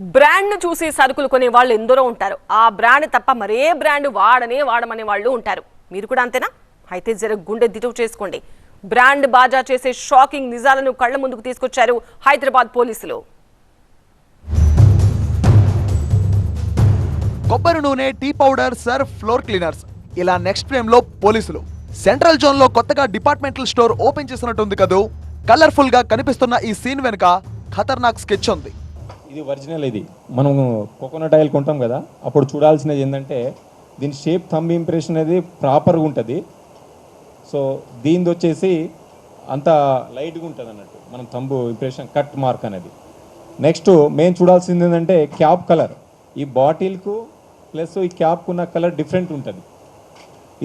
బ్రాండ్ను చూసి సరుకులు కొనే వాళ్ళు ఎందరో ఉంటారు. ఆ బ్రాండ్ తప్ప మరే బ్రాండ్ వాడనే వాడమనే వాళ్ళు ఉంటారు. మీరు కూడా అంతేనా? అయితే జర గుండె దిటవు చేసుకోండి. బ్రాండ్ బాజా చేసే షాకింగ్ నిజాలను కళ్ళ ముందుకు తీసుకొచ్చారు హైదరాబాద్ పోలీసులు. కొబ్బరి నూనె tea powder surf floor cleaners. ఇలా నెక్స్ట్ ఫ్రేమ్లో పోలీసులు. సెంట్రల్ జోన్లో కొత్తగా డిపార్ట్మెంటల్ స్టోర్ ఓపెన్ చేసినట్టుంది కదూ. కలర్ఫుల్గా కనిపిస్తున్న ఈ సీన్ వెనుక ఖతర్నాక్ స్కెచ్ ఉంది. ఇది ఒరిజినల్ ఇది. మనం కోకోనట్ ఆయిల్ కొంటాం కదా అప్పుడు చూడాల్సినది ఏంటంటే దీని షేప్ థంబ్ ఇంప్రెషన్ అనేది ప్రాపర్గా ఉంటుంది. సో దీనిది వచ్చేసి అంత లైట్గా ఉంటుంది అన్నట్టు. మనం థంబు ఇంప్రెషన్ కట్ మార్క్ అనేది. నెక్స్ట్ మేము చూడాల్సింది ఏంటంటే క్యాప్ కలర్. ఈ బాటిల్కు ప్లస్ ఈ క్యాప్కు ఉన్న కలర్ డిఫరెంట్ ఉంటుంది.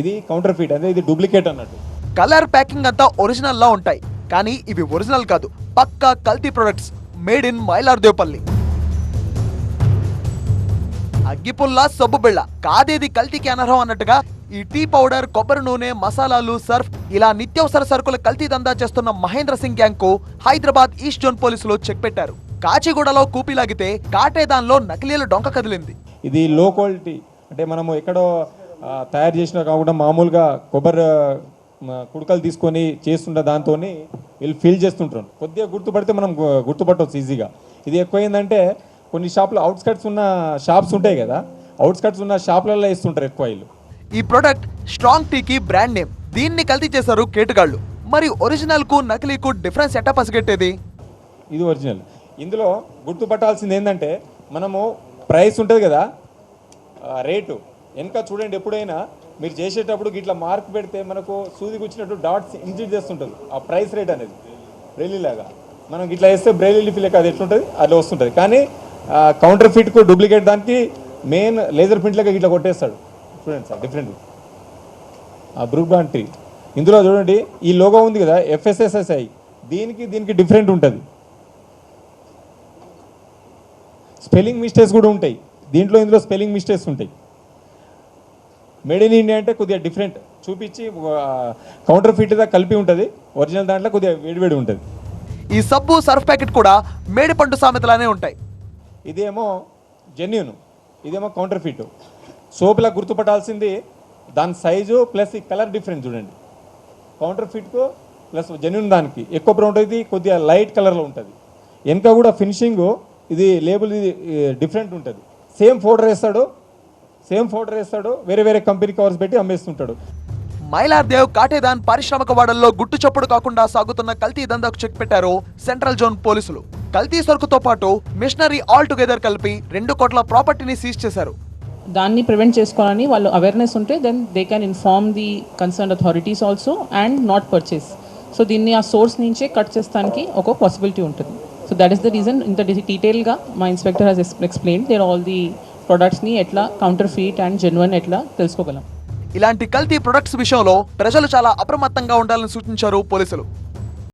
ఇది కౌంటర్ ఫీట్ అంటే ఇది డూప్లికేట్ అన్నట్టు. కలర్ ప్యాకింగ్ అంతా ఒరిజినల్లా ఉంటాయి. కానీ ఇవి ఒరిజినల్ కాదు. పక్కా కల్తీ ప్రొడక్ట్స్ మేడ్ ఇన్ మైలార్దేవపల్లి. అగ్గిపుల్ల సబ్బు బిళ్ళ కాదేది కల్తీకి అనర్హం అన్నట్టుగా ఈ టీ పౌడర్ కొబ్బరి నూనె మసాలాలు సర్ఫ్ ఇలా నిత్యావసర సరుకుల కల్తీ దందా చేస్తున్న మహేంద్ర సింగ్ గ్యాంగ్కు హైదరాబాద్ ఈస్ట్ జోన్ పోలీసులు చెక్ పెట్టారు. కాచిగూడలో కూపిలాగితే కాటేదాన్లో నకిలీల డొంక కదిలింది. ఇది లో క్వాలిటీ అంటే మనము ఎక్కడో తయారు చేసిన కాకుండా మామూలుగా కొబ్బరి కుడకలు తీసుకొని చేస్తుంటే దాంతో వీళ్ళు ఫీల్ చేస్తుంటారు. కొద్దిగా గుర్తుపడితే మనం గుర్తుపట్టవచ్చు ఈజీగా ఇది ఎక్కువైందంటే కొన్ని షాపులు అవుట్స్కట్స్ ఉన్న షాప్స్ ఉంటాయి కదా అవుట్స్కట్స్ ఉన్న షాపులలో ఇస్తుంటారు ఎక్కువ వీళ్ళు. ఈ ప్రొడక్ట్ స్ట్రాంగ్ టీకి బ్రాండ్ నేమ్ దీన్ని కల్తీ చేశారు కేటుగాళ్ళు మరి ఒరిజినల్కు నకిలీకు డిఫరెన్స్ ఎట్టా పసిగట్టేది? ఇది ఒరిజినల్ ఇందులో గుర్తుపట్టాల్సింది ఏంటంటే మనము ప్రైస్ ఉంటుంది కదా రేటు వెనక చూడండి ఎప్పుడైనా మీరు చేసేటప్పుడు ఇట్లా మార్క్ పెడితే మనకు సూదికి వచ్చినట్టు డాట్స్ ఇంజిట్ చేస్తుంటుంది. ఆ ప్రైస్ రేట్ అనేది. బ్రెయిలీ లాగా. మనం ఇట్లా వేస్తే బ్రెయిలీ లిపి లెక్క అది ఎట్లుంటుంది? అట్లా వస్తుంటుంది. కానీ కౌంటర్ ఫిట్కు డూప్లికేట్ దానికి మెయిన్ లేజర్ ప్రింట్ ఇట్లా కొట్టేస్తాడు. చూడండి సార్ డిఫరెంట్ ఆ బ్రూక్ బాండ్ ట్రీ ఇందులో చూడండి ఈ లోగో ఉంది కదా ఎఫ్ఎస్ఎస్ఎస్ఐ దీనికి దీనికి డిఫరెంట్ ఉంటుంది. స్పెల్లింగ్ మిస్టేక్స్ కూడా ఉంటాయి. దీంట్లో ఇందులో స్పెల్లింగ్ మిస్టేక్స్ ఉంటాయి. మేడ్ ఇన్ ఇండియా అంటే కొద్దిగా డిఫరెంట్ చూపించి కౌంటర్ ఫిట్గా కలిపి ఉంటుంది. ఒరిజినల్ దాంట్లో కొద్దిగా వేడివేడి ఉంటుంది. ఈ సబ్బు సర్ఫ్ ప్యాకెట్ కూడా మేడిపండు సామెతలానే ఉంటాయి. ఇదేమో జెన్యున్ ఇదేమో కౌంటర్ ఫిట్ సోపులా గుర్తుపట్టాల్సింది దాని సైజు ప్లస్ ఈ కలర్ డిఫరెన్స్ చూడండి. కౌంటర్ ఫిట్కు ప్లస్ జెన్యున్ దానికి. ఎక్కువ బ్రౌన్ ఉంటుంది కొద్దిగా లైట్ కలర్లో ఉంటుంది. వెనక కూడా ఫినిషింగ్ ఇది లేబుల్ ఇది డిఫరెంట్ ఉంటుంది. సేమ్ ఫోల్డర్ వేస్తాడు సేమ్ ఫోల్డర్ వేస్తాడు వేరే వేరే కంపెనీ కవర్స్ పెట్టి అమ్మేస్తుంటాడు. మైలార్దేవ్ కాటేదాన్ పారిశ్రామిక వాడల్లో గుట్టు చప్పుడు కాకుండా సాగుతున్న కల్తీ దందాకు చెక్ పెట్టారు సెంట్రల్ జోన్ పోలీసులు. కల్తీ సరుకుతో పాటు మిషనరీ ఆల్ టుగెదర్ కలిపి రెండు కోట్ల ప్రాపర్టీని సీజ్ చేశారు. దాన్ని ప్రివెంట్ చేసుకోవాలని వాళ్ళు అవేర్నెస్ ఉంటే then they can inform the concern authorities also and not purchase so దీన్ని ఆ సోర్స్ నుంచే కట్ చేస్తానికి ఒక పాసిబిలిటీ ఉంటుంది. So that is the reason ఇంత డీటెయిల్గా మా inspector has explain there all the ప్రొడక్ట్స్ని ఎట్లా కౌంటర్ ఫీట్ అండ్ జెన్వన్ ఎట్లా తెలుసుకోగలం. ఇలాంటి కల్తీ ప్రొడక్ట్స్ విషయంలో ప్రజలు చాలా అప్రమత్తంగా ఉండాలని సూచించారు పోలీసులు.